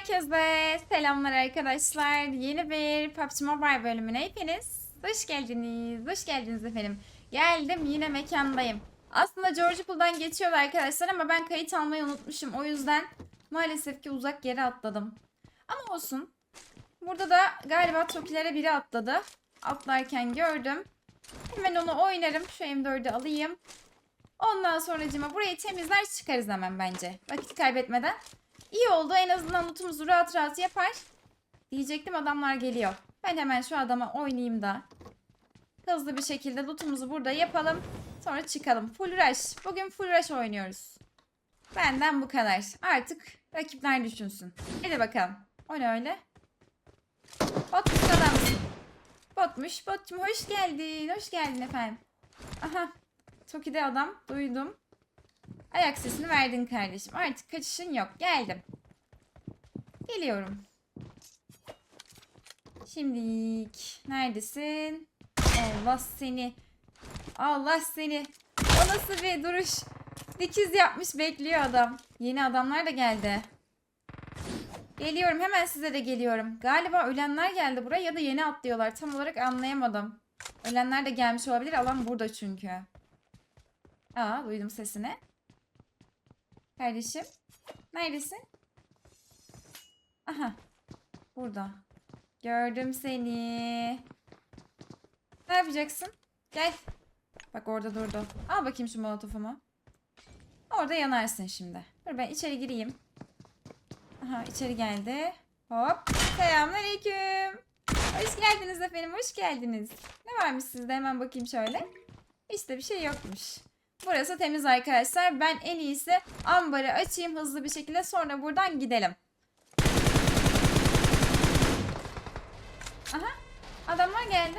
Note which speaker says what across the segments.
Speaker 1: Herkese selamlar arkadaşlar. Yeni bir PUBG Mobile bölümüne hepiniz hoş geldiniz. Hoş geldiniz efendim. Geldim yine mekandayım. Aslında George Pool'dan geçiyordu arkadaşlar ama ben kayıt almayı unutmuşum. O yüzden maalesef ki uzak yere atladım. Ama olsun. Burada da galiba Tokilere biri atladı. Atlarken gördüm. Hemen onu oynarım. Şu M4'ü alayım. Ondan sonracıma burayı temizler çıkarız hemen bence. Vakit kaybetmeden. İyi oldu. En azından lootumuzu rahat rahat yapar. Diyecektim adamlar geliyor. Ben hemen şu adama oynayayım da. Hızlı bir şekilde lootumuzu burada yapalım. Sonra çıkalım. Full rush. Bugün full rush oynuyoruz. Benden bu kadar. Artık rakipler düşünsün. Hadi bakalım. O ne öyle? Bot musun adam? Botmuş. Botcum hoş geldin. Hoş geldin efendim. Aha. Toki'de adam. Duydum. Ayak sesini verdin kardeşim. Artık kaçışın yok. Geldim. Geliyorum. Şimdilik. Neredesin? Allah seni. Allah seni. O nasıl bir duruş? Dikiz yapmış bekliyor adam. Yeni adamlar da geldi. Geliyorum hemen size de geliyorum. Galiba ölenler geldi buraya ya da yeni atlıyorlar. Tam olarak anlayamadım. Ölenler de gelmiş olabilir. Alan burada çünkü. Aa duydum sesini. Kardeşim. Neredesin? Aha. Burada. Gördüm seni. Ne yapacaksın? Gel. Bak orada durdu. Al bakayım şu molotofumu. Orada yanarsın şimdi. Dur ben içeri gireyim. Aha içeri geldi. Hop. Selamünaleyküm. Hoş geldiniz efendim. Hoş geldiniz. Ne varmış sizde? Hemen bakayım şöyle. İşte bir şey yokmuş. Burası temiz arkadaşlar. Ben en iyisi ambarı açayım hızlı bir şekilde sonra buradan gidelim. Aha adamlar geldi.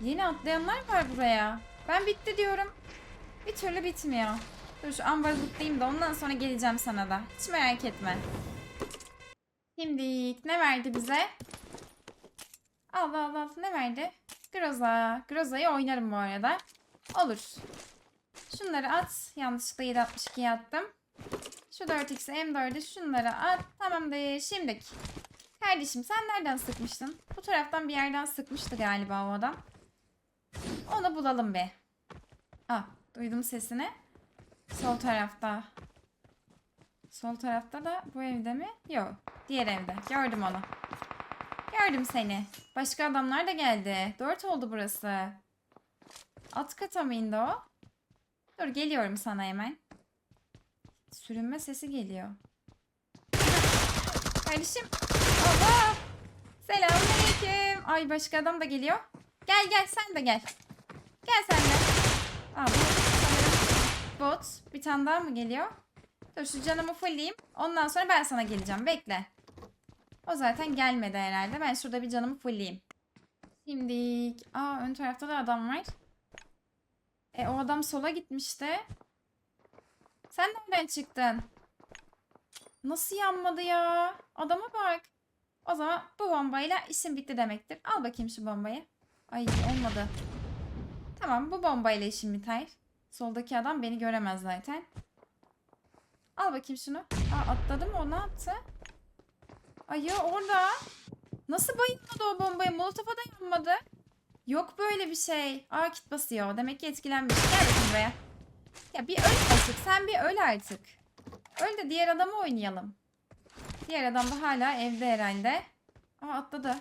Speaker 1: Yeni atlayanlar var buraya. Ben bitti diyorum. Bir türlü bitmiyor. Dur şu ambarı tutayım da ondan sonra geleceğim sana da. Hiç merak etme. Şimdi ne verdi bize? Allah Allah ne verdi? Groza. Groza'yı oynarım bu arada. Olur. Şunları at. Yanlışlıkla 762'ye attım. Şu 4x M4'ü şunları at. Tamamdır. Şimdi. Kardeşim sen nereden sıkmıştın? Bu taraftan bir yerden sıkmıştı galiba o adam. Onu bulalım be. Ah duydum sesini. Sol tarafta. Sol tarafta da bu evde mi? Yok. Diğer evde. Gördüm onu. Gördüm seni. Başka adamlar da geldi. Dört oldu burası. Alt kata mı indi o? Dur geliyorum sana hemen. Sürünme sesi geliyor. Kardeşim. Allah. Selamünaleyküm. Ay başka adam da geliyor. Gel gel sen de gel. Gel sen de. Aa, bu bot. Bir tane daha mı geliyor? Dur şu canımı fullleyeyim. Ondan sonra ben sana geleceğim. Bekle. O zaten gelmedi herhalde. Ben şurada bir canımı fullleyeyim. Şimdi. Aa ön tarafta da adam var. E o adam sola gitmişti. Sen nereden çıktın? Nasıl yanmadı ya? Adama bak. O zaman bu bombayla işim bitti demektir. Al bakayım şu bombayı. Ay olmadı. Tamam bu bombayla işim biter. Soldaki adam beni göremez zaten. Al bakayım şunu. Aa atladı mı o ne yaptı? Ay ya orada. Nasıl bayılmadı o bombayı? Molotof'a da yanmadı. Yok böyle bir şey. Aa kit basıyor. Demek ki etkilenmiş. Gel bakayım buraya. Ya bir öl artık. Sen bir öl artık. Öl de diğer adamı oynayalım. Diğer adam da hala evde herhalde. Aa atladı.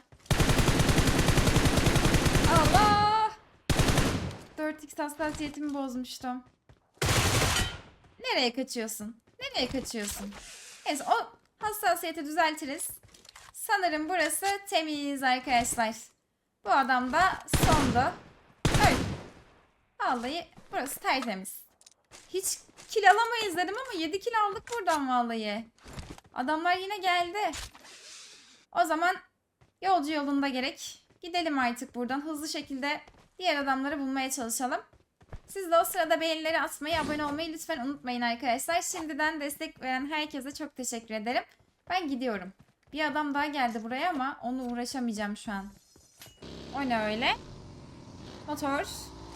Speaker 1: Allah! 4x hassasiyetimi bozmuştum. Nereye kaçıyorsun? Nereye kaçıyorsun? Neyse o hassasiyeti düzeltiriz. Sanırım burası temiz arkadaşlar. Bu adam da sondu. Öl. Vallahi burası tertemiz. Hiç kil alamayız dedim ama 7 kil aldık buradan vallahi. Adamlar yine geldi. O zaman yolcu yolunda gerek. Gidelim artık buradan hızlı şekilde diğer adamları bulmaya çalışalım. Siz de o sırada beğenileri atmayı, abone olmayı lütfen unutmayın arkadaşlar. Şimdiden destek veren herkese çok teşekkür ederim. Ben gidiyorum. Bir adam daha geldi buraya ama onu uğraşamayacağım şu an. O ne öyle? Motor.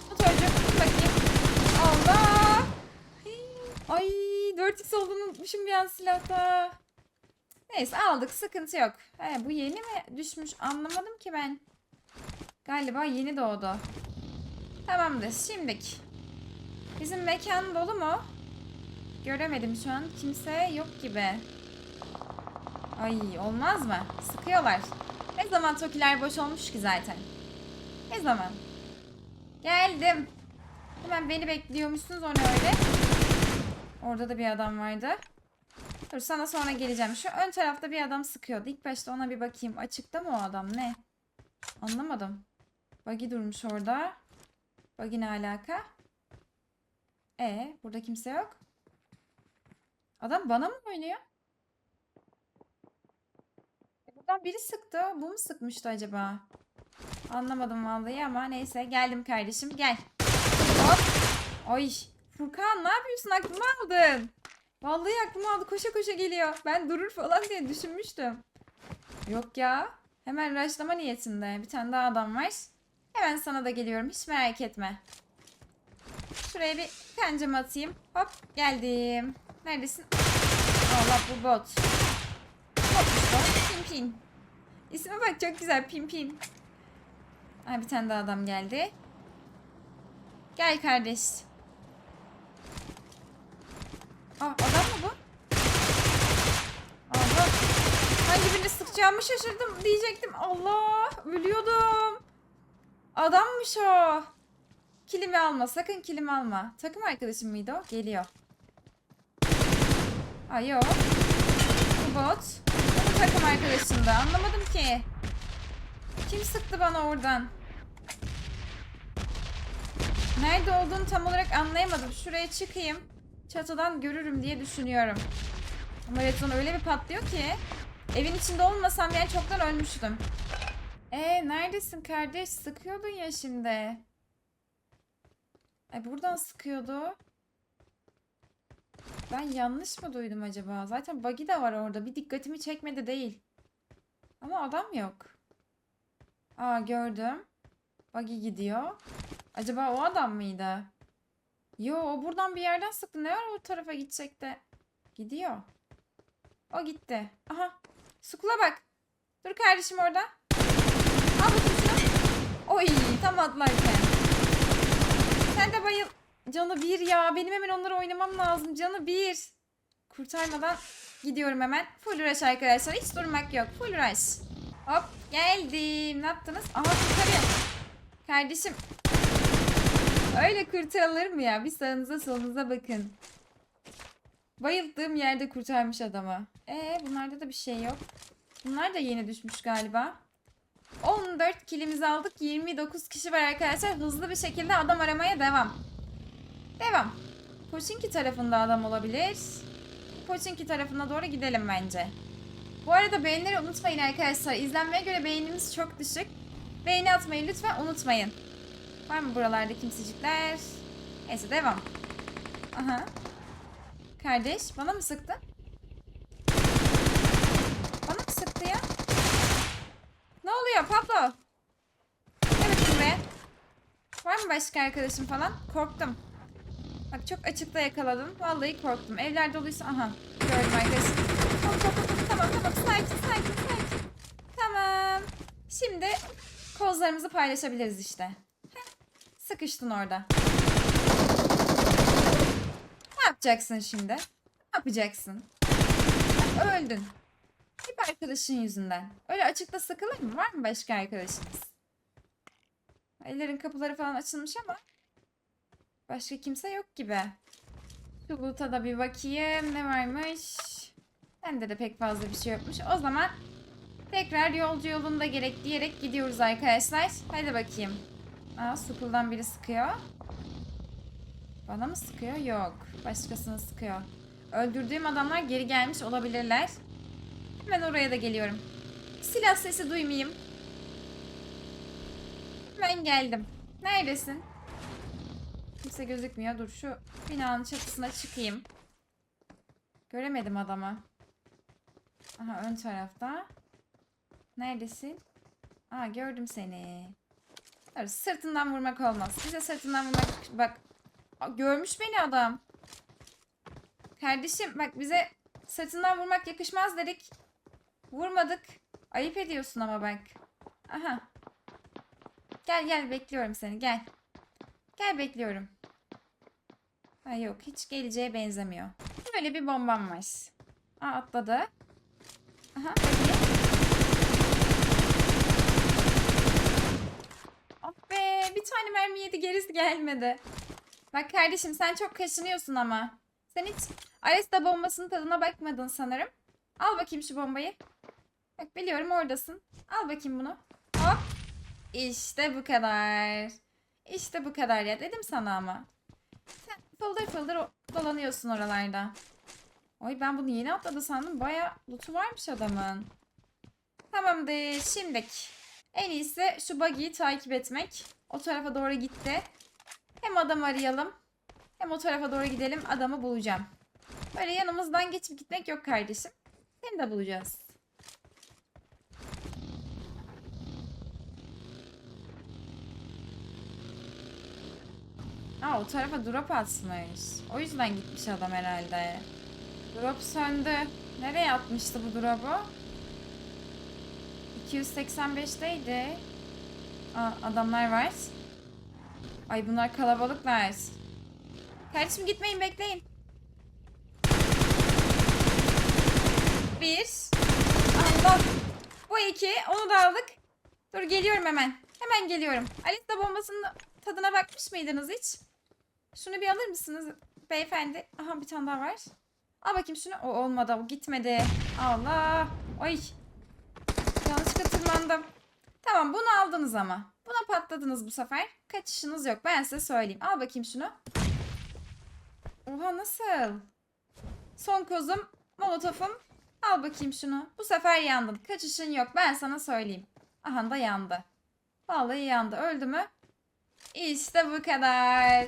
Speaker 1: Motorcu bakayım. Allah! Ay 4x olduğunu unutmuşum bir an silahta. Neyse aldık sıkıntı yok. He, bu yeni mi düşmüş anlamadım ki ben. Galiba yeni doğdu. Tamamdır şimdik. Bizim mekan dolu mu? Göremedim şu an. Kimse yok gibi. Ay olmaz mı? Sıkıyorlar. Ne zaman tokiler boş olmuş ki zaten? Ne zaman? Geldim. Hemen beni bekliyormuşsunuz o ne öyle? Orada da bir adam vardı. Dur sana sonra geleceğim. Şu ön tarafta bir adam sıkıyordu. İlk başta ona bir bakayım. Açıkta mı o adam? Ne? Anlamadım. Buggy durmuş orada. Buggy ne alaka? E burada kimse yok. Adam bana mı oynuyor? Buradan biri sıktı. Bu mu sıkmıştı acaba? Anlamadım vallahi ama neyse. Geldim kardeşim. Gel. Hop. Ay. Furkan ne yapıyorsun? Aklımı aldın. Vallahi aklımı aldı. Koşa koşa geliyor. Ben durur falan diye düşünmüştüm. Yok ya. Hemen rushlama niyetinde. Bir tane daha adam var. Hemen sana da geliyorum. Hiç merak etme. Şuraya bir kancamı atayım. Hop geldim. Neredesin? Allah bu bot. Pimpin. İsme bak çok güzel. Pimpin. Ay bir tane daha adam geldi. Gel kardeş. Aa adam mı bu? Allah. Hangi birini sıkacağımı şaşırdım diyecektim. Allah ölüyordum. Adammış o. Kilimi alma. Sakın kilimi alma. Takım arkadaşım mıydı o? Geliyor. Ay yok. Bu bot. Takım arkadaşımdı. Anlamadım ki. Kim sıktı bana oradan? Nerede olduğunu tam olarak anlayamadım. Şuraya çıkayım. Çatıdan görürüm diye düşünüyorum. Ama redstone öyle bir patlıyor ki. Evin içinde olmasam yani çoktan ölmüştüm. Ee neredesin kardeş? Sıkıyordun ya şimdi. E buradan sıkıyordu. Ben yanlış mı duydum acaba? Zaten buggy de var orada. Bir dikkatimi çekmedi değil. Ama adam yok. Aa gördüm. Buggy gidiyor. Acaba o adam mıydı? Yo o buradan bir yerden sıktı. Ne var o tarafa gidecek de? Gidiyor. O gitti. Aha. Sukula bak. Dur kardeşim orada. Al bu tuşunu. Oy tam atlarken. Sen de bayıl. Canı bir ya. Benim hemen onları oynamam lazım. Canı bir. Kurtarmadan gidiyorum hemen. Full rush arkadaşlar. Hiç durmak yok. Full rush. Hop geldim. Ne yaptınız? Aha kurtarıyor. Kardeşim. Öyle kurtarılır mı ya? Bir sağınıza solunuza bakın. Bayıldığım yerde kurtarmış adamı. Ee bunlarda da bir şey yok. Bunlar da yeni düşmüş galiba. 14 kilimizi aldık. 29 kişi var arkadaşlar. Hızlı bir şekilde adam aramaya devam. Devam. Poçinki tarafında adam olabilir. Poçinki tarafına doğru gidelim bence. Bu arada beğenileri unutmayın arkadaşlar. İzlenmeye göre beğenimiz çok düşük. Beğeni atmayı lütfen unutmayın. Var mı buralarda kimsecikler? Neyse devam. Aha. Kardeş bana mı sıktı? Bana mı sıktı ya? Ne oluyor Pablo? Evet buraya. Var mı başka arkadaşım falan? Korktum. Bak çok açıkta yakaladım. Vallahi korktum. Evler doluysa aha. Gördüm arkadaşım. Tamam tamam tamam. Sakin sakin sakin. Tamam. Şimdi kozlarımızı paylaşabiliriz işte. Sıkıştın orada. Ne yapacaksın şimdi? Ne yapacaksın? Öldün. Bir arkadaşın yüzünden. Öyle açıkta sıkılır mı? Var mı başka arkadaşınız? Ellerin kapıları falan açılmış ama başka kimse yok gibi. Şu loot'a da bir bakayım. Ne varmış? Bende de pek fazla bir şey yokmuş. O zaman tekrar yolcu yolunda gerek diyerek gidiyoruz arkadaşlar. Hadi bakayım. Aa Sukul'dan biri sıkıyor. Bana mı sıkıyor? Yok. Başkasını sıkıyor. Öldürdüğüm adamlar geri gelmiş olabilirler. Hemen oraya da geliyorum. Silah sesi duymayayım. Ben geldim. Neredesin? Kimse gözükmüyor. Dur şu binanın çatısına çıkayım. Göremedim adamı. Aha ön tarafta. Neredesin? Aa gördüm seni. Dur, sırtından vurmak olmaz. Bize sırtından vurmak... Bak. Aa, görmüş beni adam. Kardeşim bak bize sırtından vurmak yakışmaz dedik. Vurmadık. Ayıp ediyorsun ama bak. Aha. Gel gel bekliyorum seni gel. Gel bekliyorum. Ha yok hiç geleceğe benzemiyor. Böyle bir bombam var. Aa atladı. Aha hadi. Ah be bir tane mermi yedi gerisi gelmedi. Bak kardeşim sen çok kaşınıyorsun ama. Sen hiç Aresta bombasının tadına bakmadın sanırım. Al bakayım şu bombayı. Bak biliyorum oradasın. Al bakayım bunu. Hop. İşte bu kadar. İşte bu kadar ya dedim sana ama. Sen fıldır fıldır dolanıyorsun oralarda. Oy ben bunu yeni atladı sandım. Baya lootu varmış adamın. Tamamdır. Şimdik. En iyisi şu buggy'yi takip etmek. O tarafa doğru gitti. Hem adam arayalım. Hem o tarafa doğru gidelim. Adamı bulacağım. Böyle yanımızdan geçip gitmek yok kardeşim. Seni de bulacağız. Aa o tarafa drop atmış. O yüzden gitmiş adam herhalde. Drop söndü. Nereye atmıştı bu drop'u? 285'teydi. Aa adamlar var. Ay bunlar kalabalıklar. Kardeşim gitmeyin bekleyin. Bir. Allah. Bu iki. Onu da aldık. Dur geliyorum hemen. Hemen geliyorum. Alista bombasının tadına bakmış mıydınız hiç? Şunu bir alır mısınız beyefendi? Aha bir tane daha var. Al bakayım şunu. O olmadı. O gitmedi. Allah. Oy. Yanlışlıkla tırmandım. Tamam bunu aldınız ama. Buna patladınız bu sefer. Kaçışınız yok. Ben size söyleyeyim. Al bakayım şunu. Oha nasıl? Son kozum. Molotofum. Al bakayım şunu. Bu sefer yandın. Kaçışın yok. Ben sana söyleyeyim. Aha da yandı. Vallahi yandı. Öldü mü? İşte bu kadar.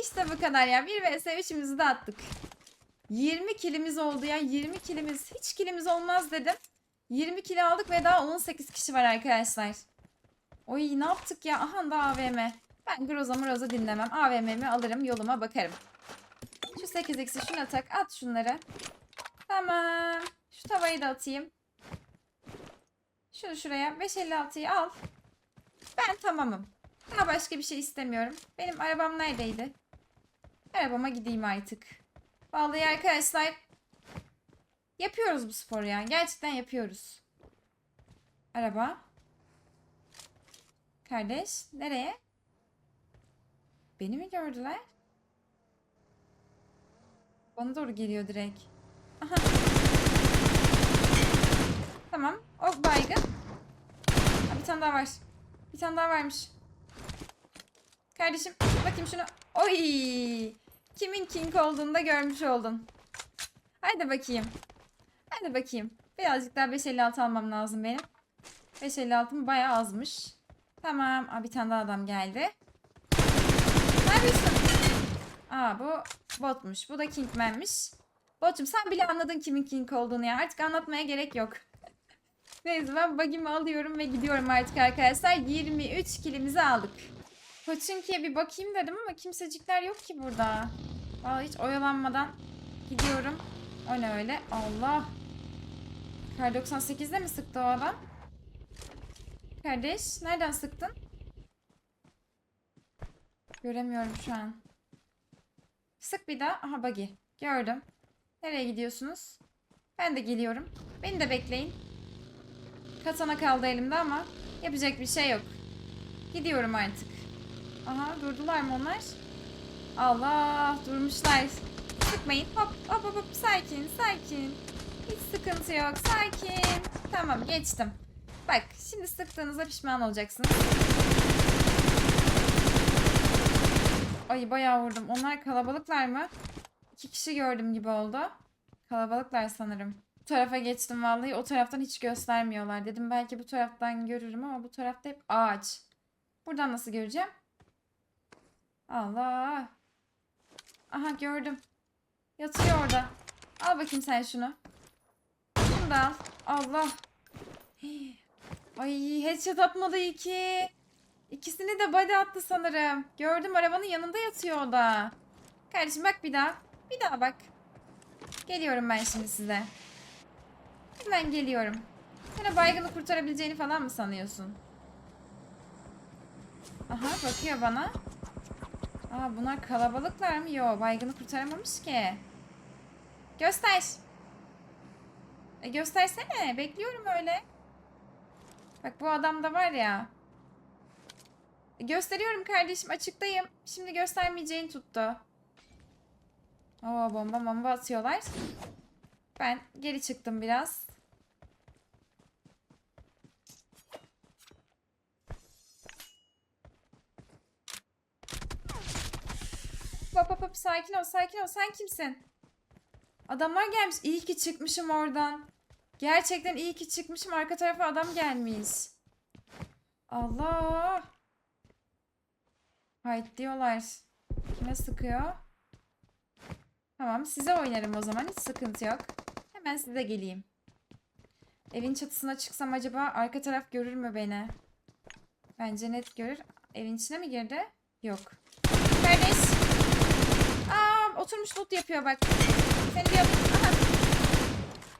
Speaker 1: İşte bu kadar ya. 1 vs 3'ümüzü de attık. 20 kilimiz oldu ya. 20 kilimiz. Hiç kilimiz olmaz dedim. 20 kilo aldık ve daha 18 kişi var arkadaşlar. Oy ne yaptık ya? Aha da AVM. Ben Groza Mroza dinlemem. AVM'mi alırım yoluma bakarım. Şu 8x'i şuna tak. At şunları. Tamam. Şu tavayı da atayım. Şunu şuraya. 556'yı al. Ben tamamım. Daha başka bir şey istemiyorum. Benim arabam neredeydi? Arabama gideyim artık. Vallahi arkadaşlar yapıyoruz bu sporu ya. Gerçekten yapıyoruz. Araba. Kardeş nereye? Beni mi gördüler? Bana doğru geliyor direkt. Aha. Tamam. O baygın. Ha, bir tane daha var. Bir tane daha varmış. Kardeşim bakayım şunu. Oy! Kimin king olduğunu da görmüş oldun. Hadi bakayım. Hadi bakayım. Birazcık daha 556 almam lazım benim. 556'm bayağı azmış. Tamam. Aa, bir tane daha adam geldi. Ne yapıyorsun? Aa bu botmuş. Bu da kingmanmiş. Botçum sen bile anladın kimin king olduğunu ya. Artık anlatmaya gerek yok. Neyse ben bagimi alıyorum ve gidiyorum artık arkadaşlar. 23 kilimizi aldık. Koçinki'ye bir bakayım dedim ama kimsecikler yok ki burada. Vallahi hiç oyalanmadan gidiyorum. O ne öyle? Allah. Kar 98'de mi sıktı o adam? Kardeş nereden sıktın? Göremiyorum şu an. Sık bir daha. Aha buggy. Gördüm. Nereye gidiyorsunuz? Ben de geliyorum. Beni de bekleyin. Katana kaldı elimde ama yapacak bir şey yok. Gidiyorum artık. Aha durdular mı onlar? Allah durmuşlar. Sıkmayın. Hop hop hop, hop. sakin sakin. Hiç sıkıntı yok. Sakin. Tamam geçtim. Bak şimdi sıktığınızda pişman olacaksınız. Ay bayağı vurdum. Onlar kalabalıklar mı? İki kişi gördüm gibi oldu. Kalabalıklar sanırım. Bu tarafa geçtim vallahi. O taraftan hiç göstermiyorlar. Dedim belki bu taraftan görürüm ama bu tarafta hep ağaç. Buradan nasıl göreceğim? Allah. Aha gördüm. Yatıyor orada. Al bakayım sen şunu. Şunu da al. Allah. Ay headshot atmadı iki. İkisini de body attı sanırım. Gördüm arabanın yanında yatıyor o da. Kardeşim bak bir daha. Bir daha bak. Geliyorum ben şimdi size. Hemen geliyorum. Kendine baygını kurtarabileceğini falan mı sanıyorsun? Aha bakıyor bana. Aa bunlar kalabalıklar mı? Yo baygını kurtaramamış ki. Göster. E göstersene. Bekliyorum öyle. Bak bu adam da var ya. E, gösteriyorum kardeşim açıktayım. Şimdi göstermeyeceğini tuttu. Oo bomba bomba atıyorlar. Ben geri çıktım biraz. Hop hop sakin ol sakin ol sen kimsin? Adamlar gelmiş. İyi ki çıkmışım oradan. Gerçekten iyi ki çıkmışım. Arka tarafa adam gelmiş. Allah. Hayt diyorlar. Kime sıkıyor? Tamam size oynarım o zaman. Hiç sıkıntı yok. Hemen size geleyim. Evin çatısına çıksam acaba arka taraf görür mü beni? Bence net görür. Evin içine mi girdi? Yok. Kardeş. Oturmuş loot yapıyor bak. Seni diyor. Aha.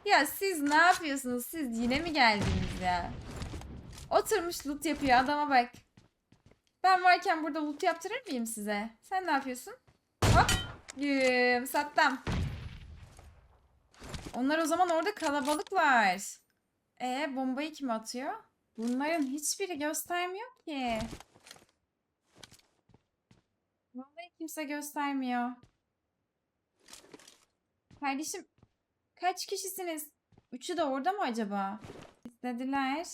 Speaker 1: Ya siz ne yapıyorsunuz? Siz yine mi geldiniz ya? Oturmuş loot yapıyor adama bak. Ben varken burada loot yaptırır mıyım size? Sen ne yapıyorsun? Hop. Güm sattım. Onlar o zaman orada kalabalıklar. E bombayı kim atıyor? Bunların hiçbiri göstermiyor ki. Vallahi kimse göstermiyor. Kardeşim kaç kişisiniz? Üçü de orada mı acaba? İstediler.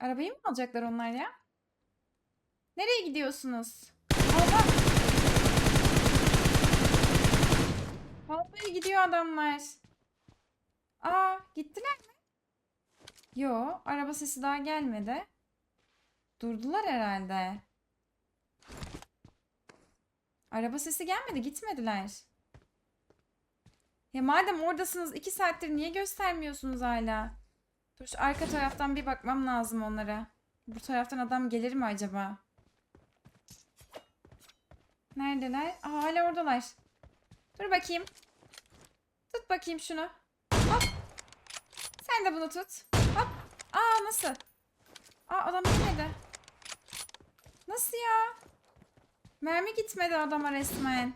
Speaker 1: Arabayı mı alacaklar onlar ya? Nereye gidiyorsunuz? Allah! Vallahi gidiyor adamlar. Aa, gittiler mi? Yo, araba sesi daha gelmedi. Durdular herhalde. Araba sesi gelmedi, gitmediler. Ya madem oradasınız iki saattir niye göstermiyorsunuz hala? Dur şu arka taraftan bir bakmam lazım onlara. Bu taraftan adam gelir mi acaba? Neredeler? Aa, hala oradalar. Dur bakayım. Tut bakayım şunu. Hop. Sen de bunu tut. Hop. Aa nasıl? Aa adam gitmedi. Nasıl ya? Mermi gitmedi adama resmen.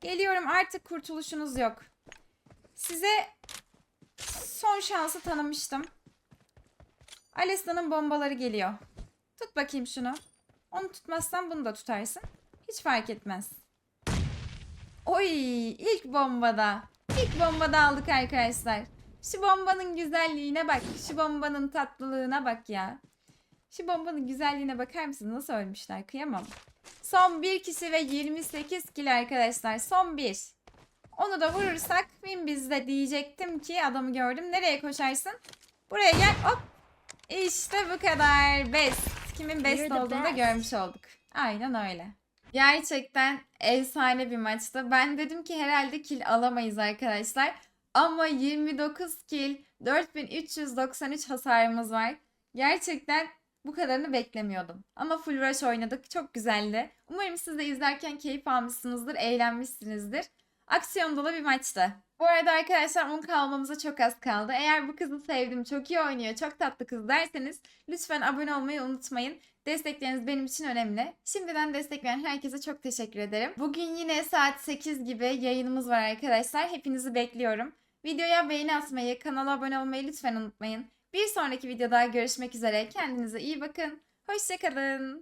Speaker 1: Geliyorum artık kurtuluşunuz yok. Size son şansı tanımıştım. Alesta'nın bombaları geliyor. Tut bakayım şunu. Onu tutmazsan bunu da tutarsın. Hiç fark etmez. Oy ilk bombada. İlk bombada aldık arkadaşlar. Şu bombanın güzelliğine bak. Şu bombanın tatlılığına bak ya. Şu bombanın güzelliğine bakar mısın? Nasıl ölmüşler? Kıyamam. Son bir kişi ve 28 kill arkadaşlar. Son bir. Onu da vurursak win bizde diyecektim ki adamı gördüm. Nereye koşarsın? Buraya gel. Hop. İşte bu kadar. Best. Kimin best olduğunu da görmüş olduk. Aynen öyle. Gerçekten efsane bir maçtı. Ben dedim ki herhalde kill alamayız arkadaşlar. Ama 29 kill, 4393 hasarımız var. Gerçekten bu kadarını beklemiyordum. Ama full rush oynadık. Çok güzeldi. Umarım siz de izlerken keyif almışsınızdır, eğlenmişsinizdir. Aksiyon dolu bir maçtı. Bu arada arkadaşlar 10 kalmamıza çok az kaldı. Eğer bu kızı sevdim, çok iyi oynuyor, çok tatlı kız derseniz lütfen abone olmayı unutmayın. Destekleriniz benim için önemli. Şimdiden destekleyen herkese çok teşekkür ederim. Bugün yine saat 8 gibi yayınımız var arkadaşlar. Hepinizi bekliyorum. Videoya beğeni atmayı, kanala abone olmayı lütfen unutmayın. Bir sonraki videoda görüşmek üzere. Kendinize iyi bakın. Hoşçakalın.